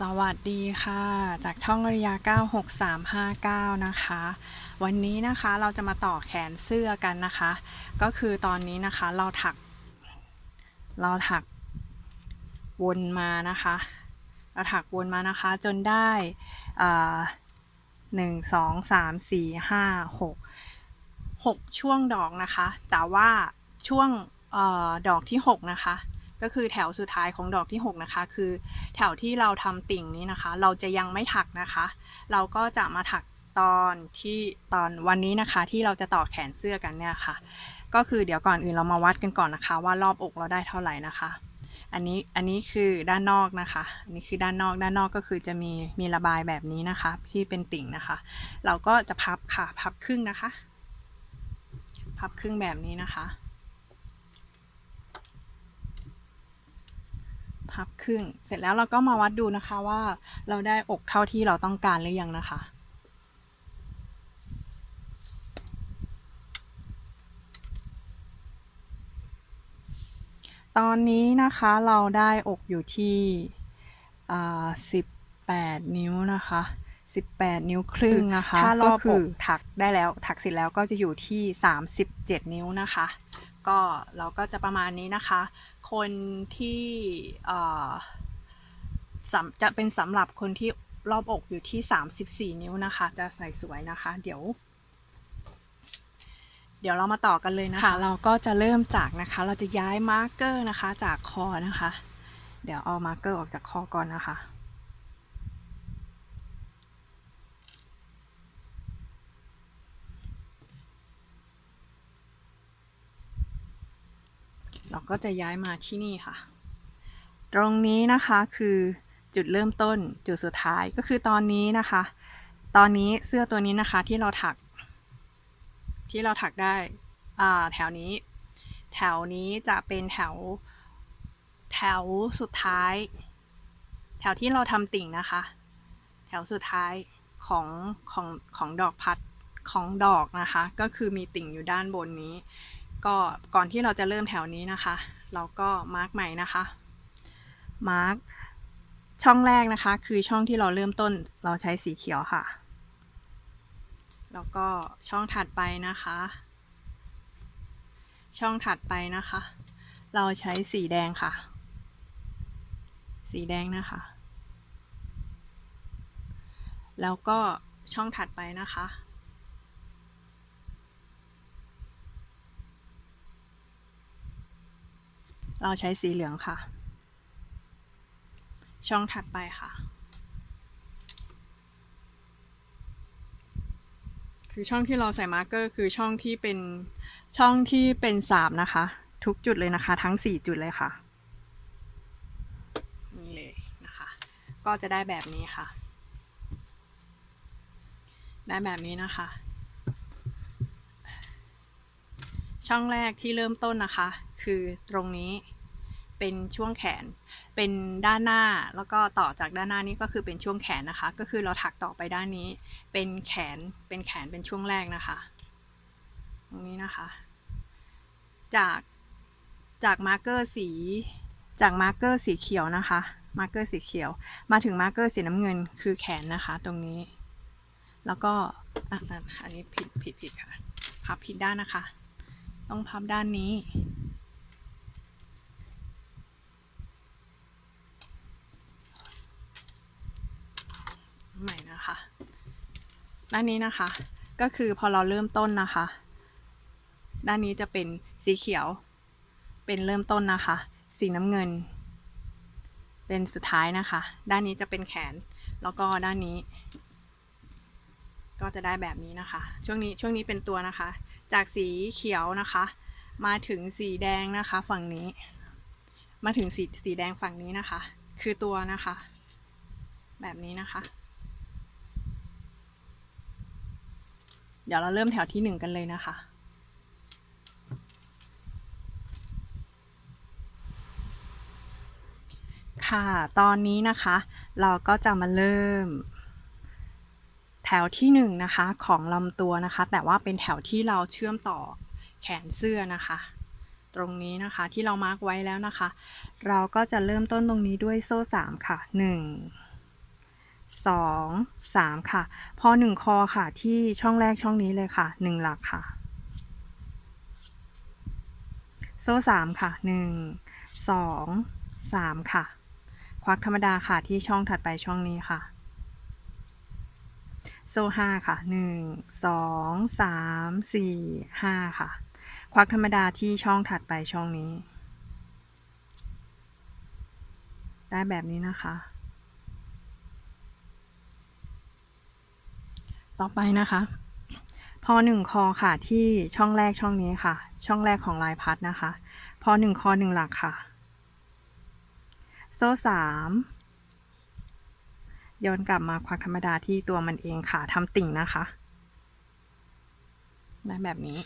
สวัสดีค่ะ จากช่องอริยา 96359 นะคะ วันนี้นะคะเราจะมาต่อแขนเสื้อกันนะคะ ก็คือตอนนี้นะคะเราถัก เราถักวนมานะคะ เราถักวนมานะคะจนได้อ่าหนึ่งสองสามสี่ห้าหกหกช่วงดอกนะคะ แต่ว่าช่วงออดอกที่หกนะคะ ก็คือแถวสุดท้ายของดอกที่ 6 นะคะ คือแถวที่เราทำติ่งนี้นะคะ เราจะยังไม่ถักนะคะ เราก็จะมาถักตอนที่ตอนวันนี้นะคะที่เราจะต่อแขนเสื้อกันเนี่ยค่ะ ก็คือเดี๋ยวก่อนอื่นเรามาวัดกันก่อนนะคะ ว่ารอบอกเราได้เท่าไหร่นะคะ อันนี้อันนี้คือด้านนอกนะคะ อันนี้คือด้านนอกด้านนอกก็คือจะมีมีระบายแบบนี้นะคะ ที่เป็นติ่งนะคะ เราก็จะพับค่ะพับครึ่งนะคะ พับครึ่งแบบนี้นะคะ พับครึ่ง เสร็จแล้วเราก็มาวัดดูนะคะว่าเราได้อกเท่าที่เราต้องการหรือยังนะคะ ตอนนี้นะคะเราได้อกอยู่ที่อ่า18นิ้วนะคะ18 นิ้วครึ่งนะคะถ้ารอก็บอกคือถักได้แล้วถักเสร็จแล้วก็จะอยู่ที่ 37 นิ้วนะคะ ก็เราก็จะประมาณนี้นะคะ คนที่จะเป็นสำหรับคนที่รอบอกอยู่ที่ 34 นิ้วนะคะ จะใส่สวยนะคะ เดี๋ยว เดี๋ยวเรามาต่อกันเลยนะคะ เราก็จะเริ่มจากนะคะ เราจะย้ายมาร์กเกอร์นะคะจากคอนะคะ เดี๋ยวเอามาร์กเกอร์ออกจากคอก่อนนะคะ เราก็จะย้ายมาที่นี่ค่ะ ตรงนี้นะคะคือจุดเริ่มต้นจุดสุดท้ายก็คือตอนนี้นะคะ ตอนนี้เสื้อตัวนี้นะคะที่เราถัก ที่เราถักได้อ่าแถวนี้ แถวนี้จะเป็นแถว แถวสุดท้าย แถวที่เราทำติ่งนะคะ แถวสุดท้ายของของของดอกพัดของดอกนะคะ ก็คือมีติ่งอยู่ด้านบนนี้ ก็ก่อนที่เราจะเริ่มแถวนี้นะคะ เราก็มาร์กใหม่นะคะ มาร์กช่องแรกนะคะ คือช่องที่เราเริ่มต้นเราใช้สีเขียวค่ะ แล้วก็ช่องถัดไปนะคะ ช่องถัดไปนะคะ เราใช้สีแดงค่ะ สีแดงนะคะ แล้วก็ช่องถัดไปนะคะ เราใช้สีเหลืองค่ะ ช่องถัดไปค่ะ คือช่องที่เราใส่มาร์กเกอร์คือช่องที่เป็นช่องที่เป็นสามนะคะ ทุกจุดเลยนะคะ ทั้งสี่จุดเลยค่ะนี่เลยนะคะ ก็จะได้แบบนี้ค่ะ ได้แบบนี้นะคะ ช่องแรกที่เริ่มต้นนะคะ คือตรงนี้ เป็นช่วงแขน เป็นด้านหน้าแล้วก็ต่อจากด้านหน้านี้ก็คือเป็นช่วงแขนนะคะ ก็คือเราถักต่อไปด้านนี้ เป็นแขนเป็นแขนเป็นช่วงแรกนะคะ ตรงนี้นะคะ จากจากมาร์กเกอร์สีจากมาร์กเกอร์สีเขียวนะคะ มาร์กเกอร์สีเขียว มาถึงมาร์กเกอร์สีน้ำเงินคือแขนนะคะ ตรงนี้ แล้วก็อะอันนี้ผิดผิดผิดค่ะ พับผิดด้านนะคะ ต้องพับด้านนี้ ใหม่นะคะ ด้านนี้นะคะ ก็คือพอเราเริ่มต้นนะคะ ด้านนี้จะเป็นสีเขียว เป็นเริ่มต้นนะคะ สีน้ำเงิน เป็นสุดท้ายนะคะ ด้านนี้จะเป็นแขน แล้วก็ด้านนี้ ก็จะได้แบบนี้นะคะ ช่วงนี้ช่วงนี้เป็นตัวนะคะ จากสีเขียวนะคะ มาถึงสีแดงนะคะ ฝั่งนี้ มาถึงสีสีแดงฝั่งนี้นะคะ คือตัวนะคะ แบบนี้นะคะ เดี๋ยวเราเริ่มแถวที่หนึ่งกันเลยนะคะ ค่ะ ตอนนี้นะคะ เราก็จะมาเริ่ม แถวที่หนึ่งนะคะของลำตัวนะคะ แต่ว่าเป็นแถวที่เราเชื่อมต่อแขนเสื้อนะคะ ตรงนี้นะคะที่เรามาร์กไว้แล้วนะคะ เราก็จะเริ่มต้นตรงนี้ด้วยโซ่สามค่ะหนึ่ง สองสามค่ะ พอหนึ่งคอค่ะที่ช่องแรกช่องนี้เลยค่ะหนึ่งหลักค่ะ โซ่สามค่ะหนึ่งสองสามค่ะ ควักธรรมดาค่ะที่ช่องถัดไปช่องนี้ค่ะ โซ่ห้าค่ะหนึ่งสองสามสี่ห้าค่ะ ควักธรรมดาที่ช่องถัดไปช่องนี้ ได้แบบนี้นะคะ ต่อไปนะคะ พอหนึ่งคอค่ะที่ช่องแรกช่องนี้ค่ะ ช่องแรกของลายพัดนะคะ พอหนึ่งคอหนึ่งหลักค่ะ โซ่สามย้อนกลับมาควักธรรมดาที่ตัวมันเองค่ะทำติ่งนะคะได้แบบนี้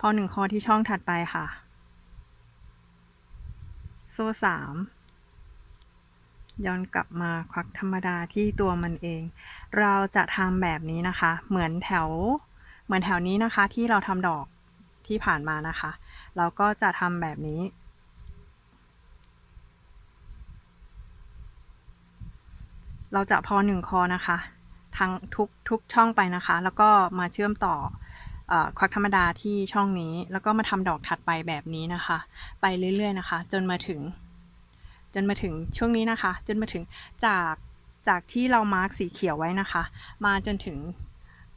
พอหนึ่งคอที่ช่องถัดไปค่ะ โซ่สาม ย้อนกลับมาควักธรรมดาที่ตัวมันเอง เราจะทำแบบนี้นะคะ เหมือนแถว เหมือนแถวนี้นะคะ ที่เราทำดอกที่ผ่านมานะคะ เราก็จะทำแบบนี้ เราจะพอหนึ่งคอนะคะ ทั้งทุกทุกช่องไปนะคะ แล้วก็มาเชื่อมต่อควักธรรมดาที่ช่องนี้ แล้วก็มาทำดอกถัดไปแบบนี้นะคะ ไปเรื่อยๆนะคะ จนมาถึง จนมาถึงช่วงนี้นะคะ จนมาถึงจากจากที่เรามาร์กสีเขียวไว้นะคะ มาจนถึง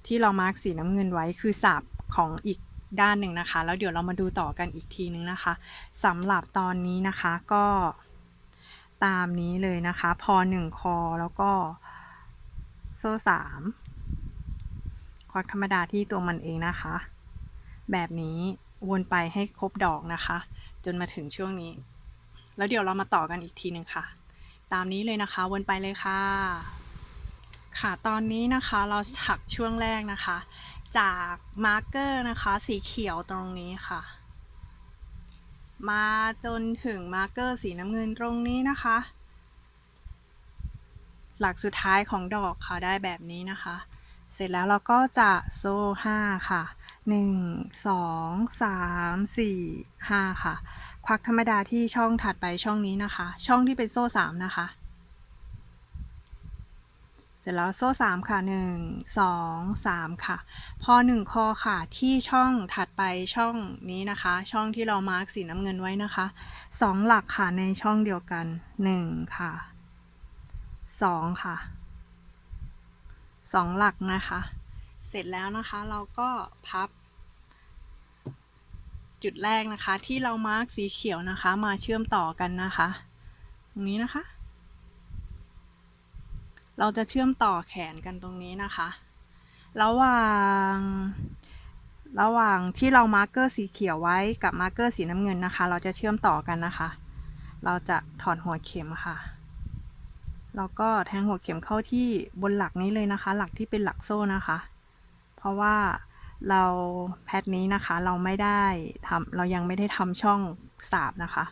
ที่เรามาร์กสีน้ำเงินไว้คือสับของอีกด้านหนึ่งนะคะ แล้วเดี๋ยวเรามาดูต่อกันอีกทีนึงนะคะสำหรับตอนนี้นะคะก็ตามนี้เลยนะคะ พอหนึ่งคอแล้วก็โซ่สามควักธรรมดาที่ตัวมันเองนะคะ แบบนี้วนไปให้ครบดอกนะคะ จนมาถึงช่วงนี้ แล้วเดี๋ยวเรามาต่อกันอีกทีหนึ่งค่ะ ตามนี้เลยนะคะวนไปเลยค่ะ ค่ะตอนนี้นะคะเราถักช่วงแรกนะคะ จากมาร์กเกอร์นะคะ สีเขียวตรงนี้ค่ะ มาจนถึงมาร์กเกอร์สีน้ำเงินตรงนี้นะคะ หลักสุดท้ายของดอกค่ะได้แบบนี้นะคะ เสร็จแล้วเราก็จะโซ่ห้าค่ะหนึ่งสองสามสี่ห้าค่ะ ควักธรรมดาที่ช่องถัดไปช่องนี้นะคะ ช่องที่เป็นโซ่สามนะคะ เสร็จแล้วโซ่สามค่ะหนึ่งสองสามค่ะ พอหนึ่งคอค่ะที่ช่องถัดไปช่องนี้นะคะ ช่องที่เรามาร์กสีน้ำเงินไว้นะคะสองหลักค่ะในช่องเดียวกันหนึ่งค่ะสองค่ะ สองหลักนะคะ เสร็จแล้วนะคะเราก็พับ จุดแรกนะคะที่เรามาร์กสีเขียวนะคะ มาเชื่อมต่อกันนะคะ ตรงนี้นะคะ เราจะเชื่อมต่อแขนกันตรงนี้นะคะ ระหว่างระหว่างที่เรามาร์กเกอร์สีเขียวไว้กับมาร์กเกอร์สีน้ำเงินนะคะ เราจะเชื่อมต่อกันนะคะ เราจะถอดหัวเข็มค่ะ แล้วก็แทงหัวเข็มเข้าที่บนหลักนี้เลยนะคะ หลักที่เป็นหลักโซ่นะคะ เพราะว่าเราแพทนี้นะคะเราไม่ได้ทำเรายังไม่ได้ทำช่องสาบนะคะ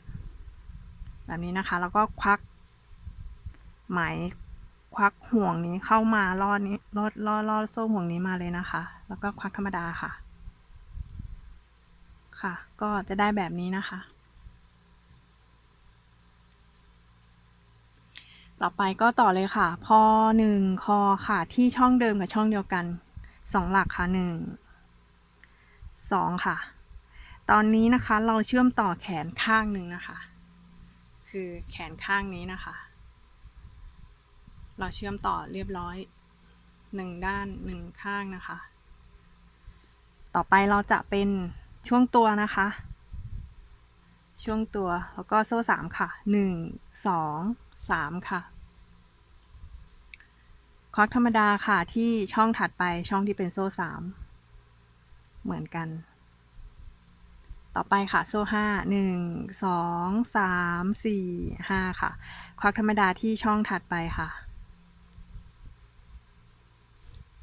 แบบนี้นะคะแล้วก็ควักไหมควักห่วงนี้เข้ามาลอดนี้ลอดลอดลอดโซ่ห่วงนี้มาเลยนะคะ แล้วก็ควักธรรมดาค่ะ ค่ะ ก็จะได้แบบนี้นะคะ ต่อไปก็ต่อเลยค่ะ พอหนึ่งคอค่ะ ที่ช่องเดิมกับช่องเดียวกันสองหลักค่ะหนึ่งสองค่ะ ตอนนี้นะคะเราเชื่อมต่อแขนข้างหนึ่งนะคะ คือแขนข้างนี้นะคะ เราเชื่อมต่อเรียบร้อยหนึ่งด้านหนึ่งข้างนะคะ ต่อไปเราจะเป็นช่วงตัวนะคะ ช่วงตัวแล้วก็โซ่สามค่ะหนึ่งสอง สามค่ะ ควักธรรมดาค่ะที่ช่องถัดไปช่องที่เป็นโซ่สามเหมือนกัน ต่อไปค่ะโซ่ห้าหนึ่งสองสามสี่ห้าค่ะ ควักธรรมดาที่ช่องถัดไปค่ะ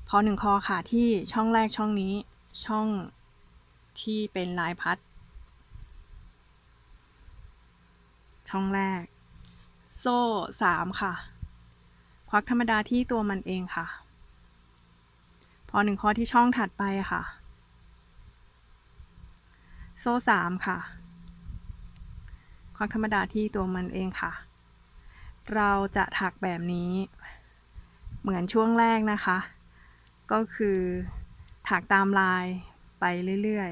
พอหนึ่งคอค่ะที่ช่องแรกช่องนี้ช่องที่เป็นลายพัด ช่องแรก โซ่สามค่ะ ควักธรรมดาที่ตัวมันเองค่ะ พอหนึ่งข้อที่ช่องถัดไปค่ะ โซ่สามค่ะ ควักธรรมดาที่ตัวมันเองค่ะ เราจะถักแบบนี้ เหมือนช่วงแรกนะคะ ก็คือถักตามลายไปเรื่อย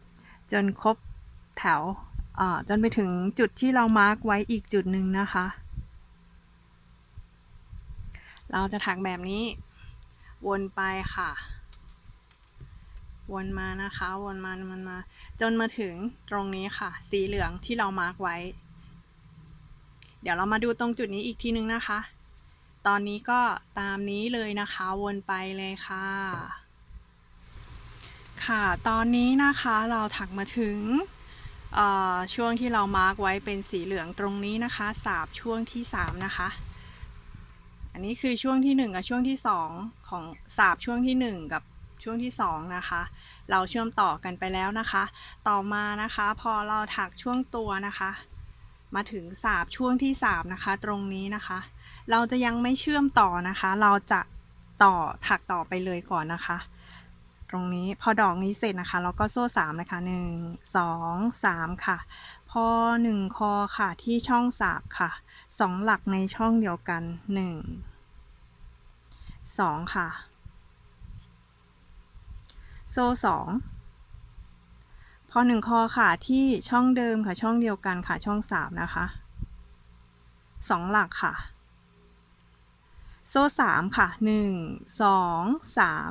ๆ จนครบแถวจนไปถึงจุดที่เรามาร์กไว้อีกจุดหนึ่งนะคะ เราจะถักแบบนี้ วนไปค่ะ วนมานะคะ วนมามันมา จนมาถึงตรงนี้ค่ะ สีเหลืองที่เรามาร์กไว้ เดี๋ยวเรามาดูตรงจุดนี้อีกทีนึงนะคะ ตอนนี้ก็ตามนี้เลยนะคะ วนไปเลยค่ะ ค่ะ ตอนนี้นะคะเราถักมาถึงช่วงที่เรามาร์กไว้เป็นสีเหลืองตรงนี้นะคะสาบช่วงที่ 3 นะคะ อันนี้คือช่วงที่ 1 กับช่วงที่ 2 ของสาบช่วงที่ 1 กับช่วงที่ 2 นะคะ เราเชื่อมต่อกันไปแล้วนะคะ ต่อมานะคะพอเราถักช่วงตัวนะคะ มาถึงสาบช่วงที่ 3 นะคะ ตรงนี้นะคะ เราจะยังไม่เชื่อมต่อนะคะ เราจะต่อถักต่อไปเลยก่อนนะคะ ตรงนี้พอดอกนี้เสร็จนะคะ เราก็โซ่สามนะคะหนึ่งสองสามค่ะ พอหนึ่งคอค่ะที่ช่องสาบค่ะสองหลักในช่องเดียวกันหนึ่งสองค่ะ โซ่สองพอหนึ่งคอค่ะที่ช่องเดิมค่ะช่องเดียวกันค่ะช่องสามนะคะสองหลักค่ะ โซ่สามค่ะหนึ่งสองสาม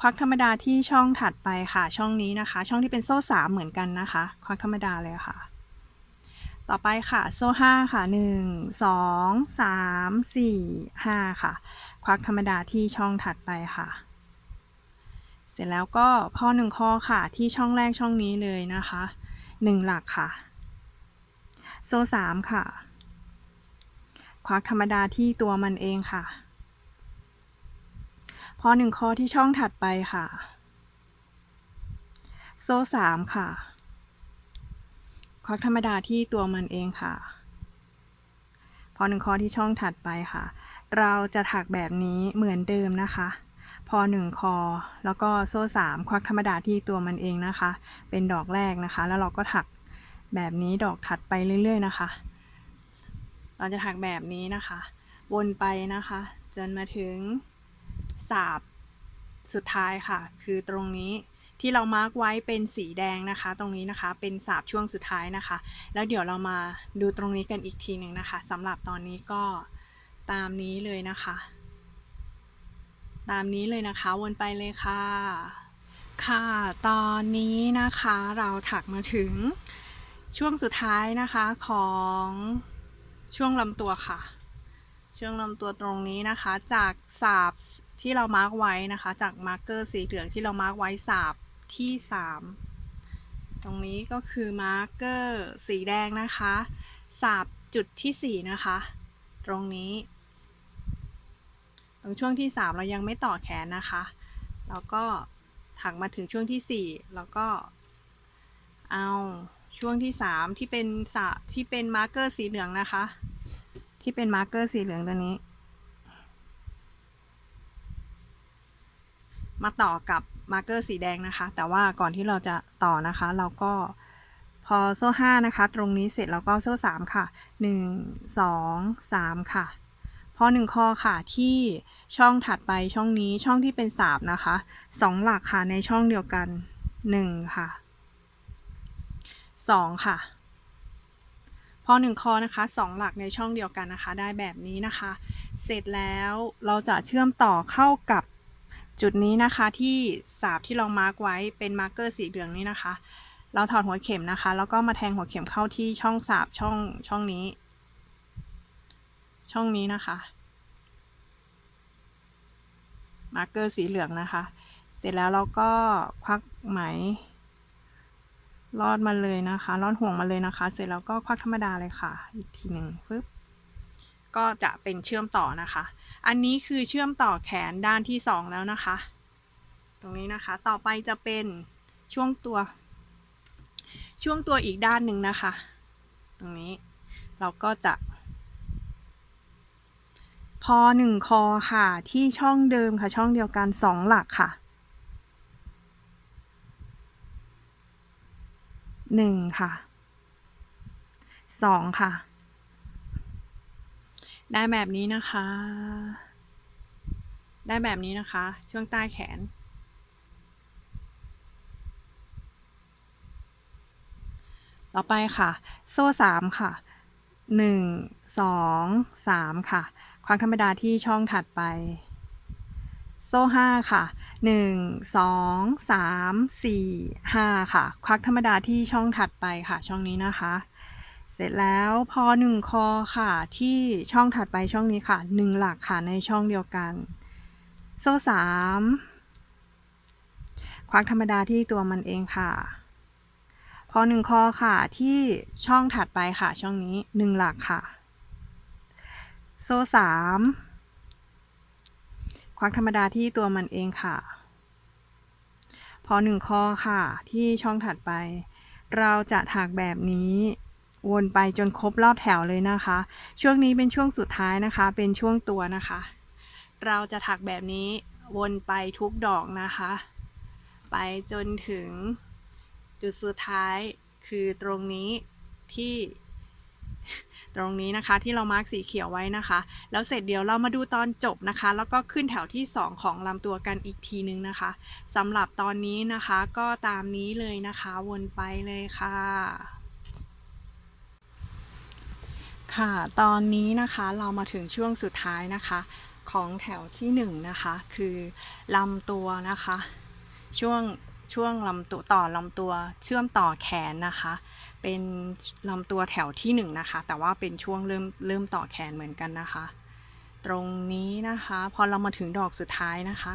ควักธรรมดาที่ช่องถัดไปค่ะ ช่องนี้นะคะ ช่องที่เป็นโซ่สามเหมือนกันนะคะ ควักธรรมดาเลยค่ะ ต่อไปค่ะ โซ่ห้าค่ะหนึ่งสองสามสี่ห้าค่ะ ควักธรรมดาที่ช่องถัดไปค่ะ เสร็จแล้วก็พอหนึ่งข้อค่ะที่ช่องแรกช่องนี้เลยนะคะหนึ่งหลักค่ะ โซ่สามค่ะ ควักธรรมดาที่ตัวมันเองค่ะพอหนึ่งข้อที่ช่องถัดไปค่ะ โซ่สามค่ะ ควักธรรมดาที่ตัวมันเองค่ะ พอหนึ่งข้อที่ช่องถัดไปค่ะ เราจะถักแบบนี้เหมือนเดิมนะคะ พอหนึ่งคอ แล้วก็โซ่สามควักธรรมดาที่ตัวมันเองนะคะ เป็นดอกแรกนะคะ แล้วเราก็ถักแบบนี้ดอกถัดไปเรื่อย ๆ นะคะ เราจะถักแบบนี้นะคะ วนไปนะคะ จนมาถึงสาบสุดท้ายค่ะ คือตรงนี้ ที่เรามาร์กไว้เป็นสีแดงนะคะ ตรงนี้นะคะ เป็นสาบช่วงสุดท้ายนะคะ แล้วเดี๋ยวเรามาดูตรงนี้กันอีกทีหนึ่งนะคะสำหรับตอนนี้ก็ตามนี้เลยนะคะ ตามนี้เลยนะคะ วนไปเลยค่ะ ค่ะ ตอนนี้นะคะเราถักมาถึงช่วงสุดท้ายนะคะของช่วงลำตัวค่ะ ช่วงลำตัวตรงนี้นะคะ จากสาบที่เรามาร์กไว้นะคะ จากมาร์กเกอร์สีเหลืองที่เรามาร์กไว้สาบ ที่ 3 ตรงนี้ก็คือมาร์กเกอร์สีแดงนะคะสาบจุดที่ 4 นะคะ ตรงนี้ ตรงช่วงที่ 3 เรายังไม่ต่อแขนนะคะ แล้วก็ถักมาถึงช่วงที่ 4 แล้วก็เอาช่วงที่ 3 ที่เป็นสาที่เป็นมาร์กเกอร์สีเหลืองนะคะ ที่เป็นมาร์กเกอร์สีเหลืองตัวนี้ มาต่อกับ มาร์กเกอร์สีแดงนะคะ แต่ว่าก่อนที่เราจะต่อนะคะ เราก็พอโซ่5นะคะ ตรงนี้เสร็จแล้วก็โซ่3ค่ะ 1 2 3 ค่ะ พอ 1 คอค่ะที่ช่องถัดไปช่องนี้ช่องที่เป็นสาบนะคะ 2 หลักค่ะในช่องเดียวกัน 1 ค่ะ 2 ค่ะ พอ 1 คอนะคะ 2 หลักในช่องเดียวกันนะคะ ได้แบบนี้นะคะ เสร็จแล้วเราจะเชื่อมต่อเข้ากับ จุดนี้นะคะที่สาบที่เรามาร์กไว้เป็นมาร์กเกอร์สีเหลืองนี้นะคะ เราถอดหัวเข็มนะคะ แล้วก็มาแทงหัวเข็มเข้าที่ช่องสาบช่องช่องนี้ ช่องนี้นะคะ มาร์กเกอร์สีเหลืองนะคะ เสร็จแล้วเราก็ควักไหมลอดมาเลยนะคะลอดห่วงมาเลยนะคะ เสร็จแล้วก็ควักธรรมดาเลยค่ะ อีกทีหนึ่งปึ๊บ ก็จะเป็นเชื่อมต่อนะคะ อันนี้คือเชื่อมต่อแขนด้านที่ 2 แล้วนะคะ ตรงนี้นะคะต่อไปจะเป็นช่วงตัว ช่วงตัวอีกด้านหนึ่งนะคะ ตรงนี้เราก็จะ พอหนึ่งคอค่ะที่ช่องเดิมค่ะช่องเดียวกันสองหลักค่ะหนึ่งค่ะสองค่ะ ได้แบบนี้นะคะ ได้แบบนี้นะคะ ช่วงใต้แขน ต่อไปค่ะ โซ่สามค่ะหนึ่งสองสามค่ะ ควักธรรมดาที่ช่องถัดไป โซ่ห้าค่ะหนึ่งสองสามสี่ห้าค่ะ ควักธรรมดาที่ช่องถัดไปค่ะ ช่องนี้นะคะ ร็จแล้วพอหนึ่งคอค่ะ ที่ช่องถัดไปช่องนี้ค่ะหนึ่งหลักค่ะในช่องเดียวกัน โซ่สามควักธรรมดาที่ตัวมันเองค่ะ พอหนึ่งคอค่ะที่ช่องถัดไปค่ะ ช่องนี้หนึ่งหลักค่ะ โซ่สามควักธรรมดาที่ตัวมันเองค่ะ พอหนึ่งคอค่ะ ที่ช่องถัดไป เราจะถักแบบนี้ วนไปจนครบรอบแถวเลยนะคะ ช่วงนี้เป็นช่วงสุดท้ายนะคะ เป็นช่วงตัวนะคะ เราจะถักแบบนี้วนไปทุกดอกนะคะ ไปจนถึงจุดสุดท้ายคือตรงนี้ที่ตรงนี้นะคะที่เรามาร์กสีเขียวไว้นะคะ แล้วเสร็จเดี๋ยวเรามาดูตอนจบนะคะ แล้วก็ขึ้นแถวที่ 2 ของลำตัวกันอีกทีนึงนะคะสำหรับตอนนี้นะคะก็ตามนี้เลยนะคะวนไปเลยค่ะ ค่ะ ตอนนี้นะคะเรามาถึงช่วงสุดท้ายนะคะ ของแถวที่1นงนะคะ คือลำตัวนะคะ ช่วงช่วงลำตัวต่อลำตัวเชื่อมต่อแขนนะคะ เป็นลำตัวแถวที่1นงนะคะ แต่ว่าเป็นช่วงเริ่มเริ่มต่อแขนเหมือนกันนะคะ ตรงนี้นะคะ พอเรามาถึงดอกสุดท้ายนะคะ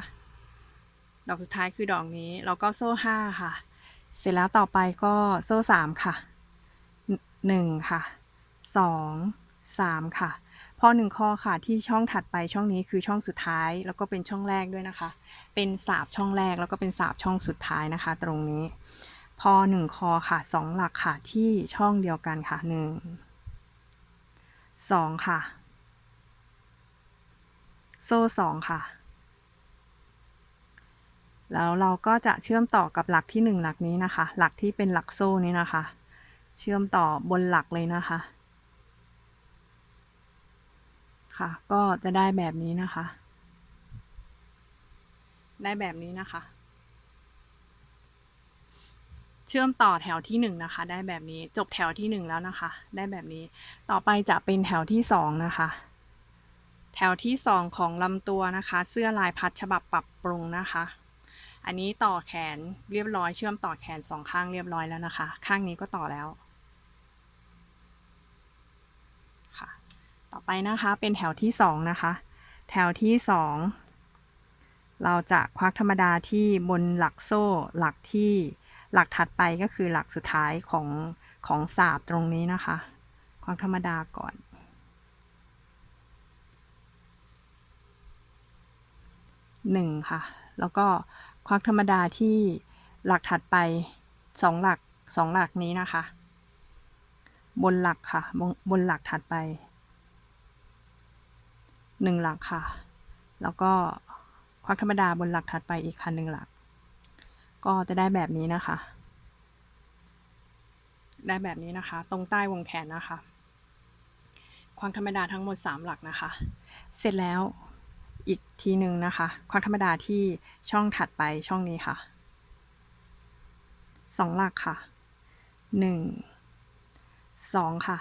ดอกสุดท้ายคือดอกนี้เราก็โซ่ห้าค่ะ เสร็จแล้วต่อไปก็โซ่สามค่ะหนึ่งค่ะ สองสามค่ะ พอหนึ่งข้อค่ะที่ช่องถัดไปช่องนี้คือช่องสุดท้าย แล้วก็เป็นช่องแรกด้วยนะคะ เป็นสาบช่องแรกแล้วก็เป็นสาบช่องสุดท้ายนะคะ ตรงนี้ พอหนึ่งคอค่ะสองหลักค่ะที่ช่องเดียวกันค่ะหนึ่งสองค่ะ โซ่สองค่ะแล้วเราก็จะเชื่อมต่อกับหลักที่หนึ่งหลักนี้นะคะ หลักที่เป็นหลักโซ่นี้นะคะ เชื่อมต่อบนหลักเลยนะคะ ค่ะ ก็จะได้แบบนี้นะคะ ได้แบบนี้นะคะ เชื่อมต่อแถวที่หนึ่งนะคะ ได้แบบนี้จบแถวที่หนึ่งแล้วนะคะ ได้แบบนี้ต่อไปจะเป็นแถวที่สองนะคะแถวที่สองของลำตัวนะคะ เสื้อลายพัดฉบับปรับปรุงนะคะ อันนี้ต่อแขนเรียบร้อยเชื่อมต่อแขนสองข้างเรียบร้อยแล้วนะคะ ข้างนี้ก็ต่อแล้ว ค่ะ ต่อไปนะคะเป็นแถวที่สองนะคะ แถวที่สองเราจะควักธรรมดาที่บนหลักโซ่หลักที่หลักถัดไปก็คือหลักสุดท้ายของของสาบตรงนี้นะคะ ควักธรรมดาก่อนหนึ่งค่ะ แล้วก็ควักธรรมดาที่หลักถัดไปสองหลักสองหลักนี้นะคะ บนหลักค่ะ บนบนหลักถัดไป หนึ่งหลักค่ะ แล้วก็ควักธรรมดาบนหลักถัดไปอีกคันหนึ่งหลัก ก็จะได้แบบนี้นะคะ ได้แบบนี้นะคะ ตรงใต้วงแขนนะคะ ควักธรรมดาทั้งหมด 3 หลักนะคะ เสร็จแล้วอีกทีหนึ่งนะคะ ควักธรรมดาที่ช่องถัดไปช่องนี้ค่ะสองหลักค่ะหนึ่งสองค่ะ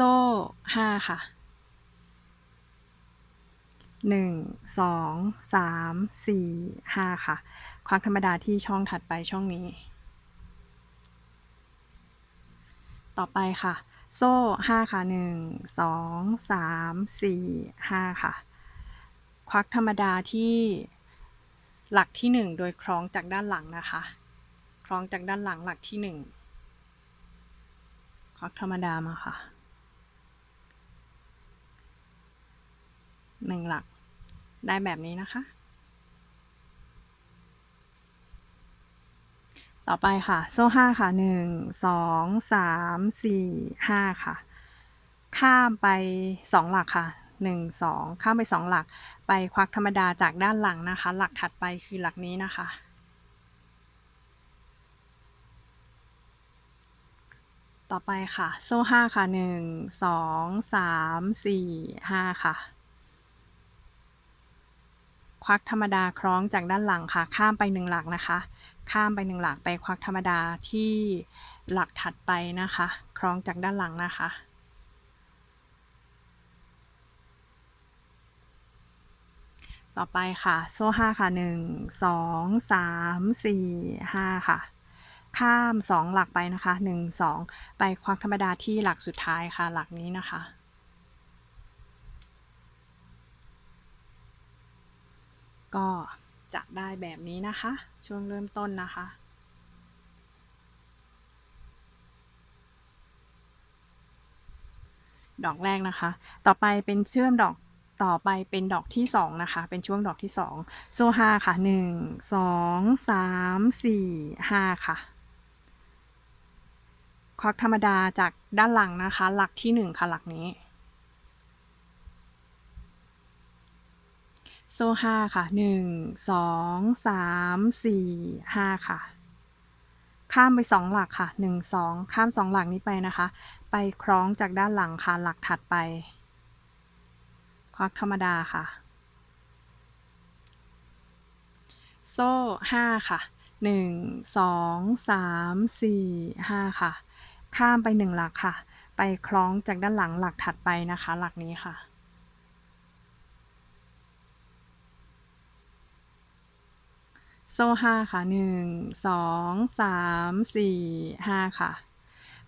โซ่ห้าค่ะหนึ่งสองสามสี่ห้าค่ะ ควักธรรมดาที่ช่องถัดไปช่องนี้ ต่อไปค่ะ โซ่ห้าค่ะหนึ่งสองสามสี่ห้าค่ะ ควักธรรมดาที่หลักที่หนึ่งโดยคล้องจากด้านหลังนะคะ คล้องจากด้านหลังหลักที่หนึ่งควักธรรมดามาค่ะ หนึ่งหลัก ได้แบบนี้นะคะ ต่อไปค่ะ โซ่ห้าค่ะหนึ่งสองสามสี่ห้าค่ะ ข้ามไปสองหลักค่ะหนึ่งสองข้ามไปสองหลัก ไปควักธรรมดาจากด้านหลังนะคะ หลักถัดไปคือหลักนี้นะคะต่อไปค่ะ โซ่ห้าค่ะหนึ่งสองสามสี่ห้าค่ะ วักธรรมดาคล้องจากด้านหลังค่ะ ข้ามไปหนึ่งหลักนะคะ ข้ามไปหนึ่งหลักไปควักธรรมดาที่หลักถัดไปนะคะ คล้องจากด้านหลังนะคะ ต่อไปค่ะ โซ่ห้าค่ะหนึ่งสองสามสี่ห้าค่ะ ข้ามสองหลักไปนะคะหนึ่งสองไปควักธรรมดาที่หลักสุดท้ายค่ะ หลักนี้นะคะ ก็จะได้แบบนี้นะคะ ช่วงเริ่มต้นนะคะ ดอกแรกนะคะ ต่อไปเป็นเชื่อมดอกต่อไปเป็นดอกที่สองนะคะ เป็นช่วงดอกที่สองโซ่ห้าค่ะหนึ่งสองสามสี่ห้าค่ะ ควักธรรมดาจากด้านหลังนะคะ หลักที่หนึ่งค่ะ หลักนี้ โซ่ห้าค่ะหนึ่งสองสามสี่ห้าค่ะ ข้ามไปสองหลักค่ะหนึ่งสองข้ามสองหลักนี้ไปนะคะ ไปคล้องจากด้านหลังค่ะหลักถัดไป ควักธรรมดาค่ะ โซ่ห้าค่ะหนึ่งสองสามสี่ห้าค่ะ ข้ามไปหนึ่งหลักค่ะ ไปคล้องจากด้านหลังหลักถัดไปนะคะ หลักนี้ค่ะ โซ่ห้าค่ะหนึ่งสองสามสี่ห้าค่ะ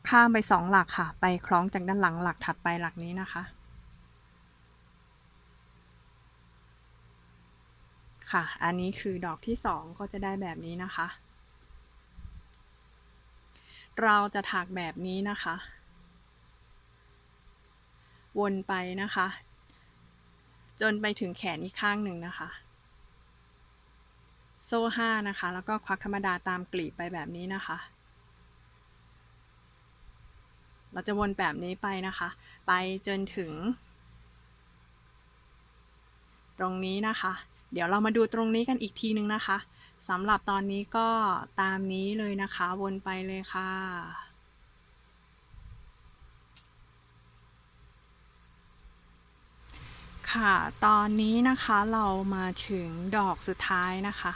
ข้ามไปสองหลักค่ะ ไปคล้องจากด้านหลังหลักถัดไปหลักนี้นะคะ ค่ะ อันนี้คือดอกที่สองก็จะได้แบบนี้นะคะ เราจะถักแบบนี้นะคะ วนไปนะคะ จนไปถึงแขนอีกข้างหนึ่งนะคะ โซ่ห้านะคะ แล้วก็ควักธรรมดาตามกลีบไปแบบนี้นะคะ เราจะวนแบบนี้ไปนะคะ ไปจนถึง ตรงนี้นะคะ เดี๋ยวเรามาดูตรงนี้กันอีกทีนึงนะคะสำหรับตอนนี้ก็ตามนี้เลยนะคะ วนไปเลยค่ะค่ะ ตอนนี้นะคะเรามาถึงดอกสุดท้ายนะคะ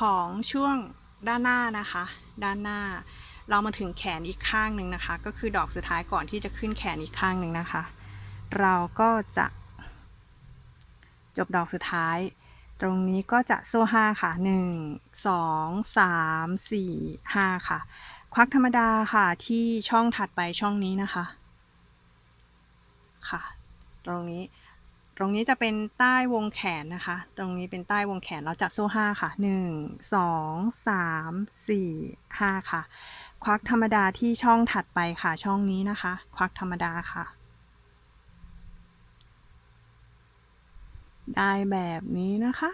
ของช่วงด้านหน้านะคะ ด้านหน้า เรามาถึงแขนอีกข้างหนึ่งนะคะ ก็คือดอกสุดท้ายก่อนที่จะขึ้นแขนอีกข้างหนึ่งนะคะ เราก็จะ จบดอกสุดท้าย ตรงนี้ก็จะโซ่ห้าค่ะหนึ่งสองสามสี่ห้าค่ะ ควักธรรมดาค่ะที่ช่องถัดไปช่องนี้นะคะ ค่ะ ตรงนี้ ตรงนี้จะเป็นใต้วงแขนนะคะ ตรงนี้เป็นใต้วงแขนเราจะโซ่ห้าค่ะหนึ่งสองสามสี่ห้าค่ะ ควักธรรมดาที่ช่องถัดไปค่ะ ช่องนี้นะคะ ควักธรรมดาค่ะ ได้แบบนี้นะคะ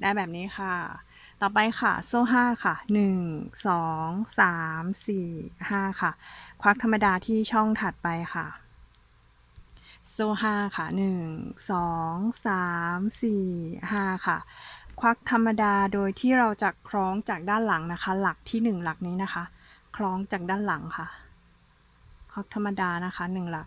ได้แบบนี้ค่ะ ต่อไปค่ะโซ่ห้าค่ะหนึ่งสองสามสี่ห้าค่ะ ควักธรรมดาที่ช่องถัดไปค่ะ โซ่ห้าค่ะหนึ่งสองสามสี่ห้าค่ะ ควักธรรมดาโดยที่เราจะคล้องจากด้านหลังนะคะ หลักที่หนึ่งหลักนี้นะคะ คล้องจากด้านหลังค่ะ ควักธรรมดานะคะหนึ่งหลัก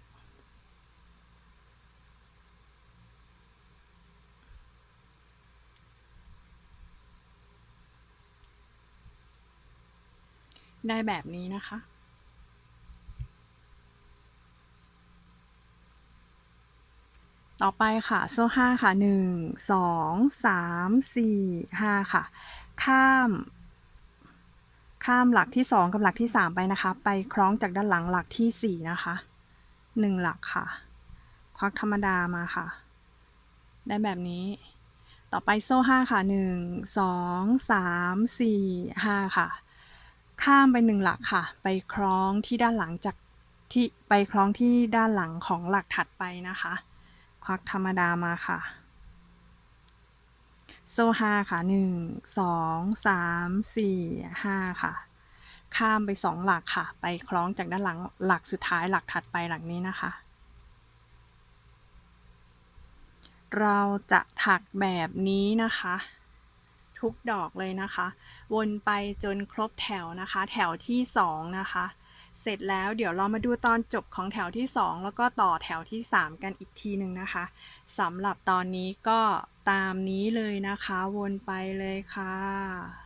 ได้แบบนี้นะคะ ต่อไปค่ะ โซ่ห้าค่ะหนึ่งสองสามสี่ห้าค่ะ ข้ามข้ามหลักที่สองกับหลักที่สามไปนะคะ ไปคล้องจากด้านหลังหลักที่สี่นะคะหนึ่งหลักค่ะ ควักธรรมดามาค่ะ ได้แบบนี้ ต่อไปโซ่ห้าค่ะหนึ่งสองสามสี่ห้าค่ะ ข้ามไปหนึ่งหลักค่ะ ไปคล้องที่ด้านหลังจากที่ไปคล้องที่ด้านหลังของหลักถัดไปนะคะ ควักธรรมดามาค่ะ โซ่ห้าค่ะหนึ่งสองสามสี่ห้าค่ะ ข้ามไปสองหลักค่ะ ไปคล้องจากด้านหลังหลักสุดท้ายหลักถัดไปหลักนี้นะคะ เราจะถักแบบนี้นะคะทุกดอกเลยนะคะ วนไปจนครบแถวนะคะ แถวที่สองนะคะ เสร็จแล้วเดี๋ยวเรามาดูตอนจบของแถวที่ 2 แล้วก็ต่อแถวที่ 3 กันอีกทีหนึ่งนะคะสำหรับตอนนี้ก็ตามนี้เลยนะคะ วนไปเลยค่ะ